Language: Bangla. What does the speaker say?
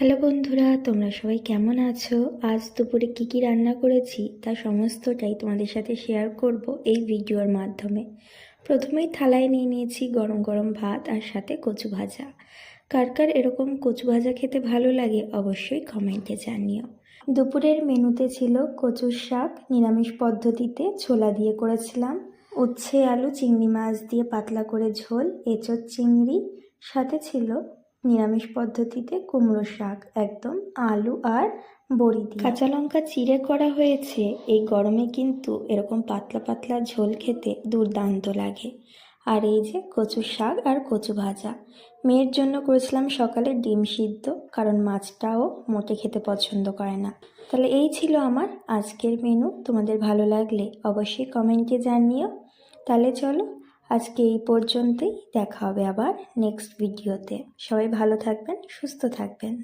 হ্যালো বন্ধুরা, তোমরা সবাই কেমন আছো? আজ দুপুরে কী কী রান্না করেছি তা সমস্তটাই তোমাদের সাথে শেয়ার করব এই ভিডিওর মাধ্যমে। প্রথমেই থালায় নিয়ে নিয়েছি গরম গরম ভাত আর সাথে কচু ভাজা। কার কার এরকম কচু ভাজা খেতে ভালো লাগে অবশ্যই কমেন্টে জানিও। দুপুরের মেনুতে ছিল কচুর শাক, নিরামিষ পদ্ধতিতে ছোলা দিয়ে করেছিলাম, উচ্ছে, আলু, চিংড়ি মাছ দিয়ে পাতলা করে ঝোল, এঁচোড়, চিংড়ি, সাথে ছিল নিরামিষ পদ্ধতিতে কুমড়ো শাক, একদম আলু আর বড়ি দিয়ে। কাঁচা লঙ্কা চিড়ে করা হয়েছে, এই গরমে কিন্তু এরকম পাতলা পাতলা ঝোল খেতে দুর্দান্ত লাগে। আর এই যে কচু শাক আর কচু ভাজা, মেয়ের জন্য করেছিলাম সকালে ডিম সিদ্ধ, কারণ মাছটাও মোটে খেতে পছন্দ করে না। তাহলে এই ছিল আমার আজকের মেনু তোমাদের ভালো লাগলে অবশ্যই কমেন্টে জানিও। তাহলে চলো আজকে এই পর্যন্তই। দেখা হবে আবার নেক্সট ভিডিওতে সবাই ভালো থাকবেন সুস্থ থাকবেন।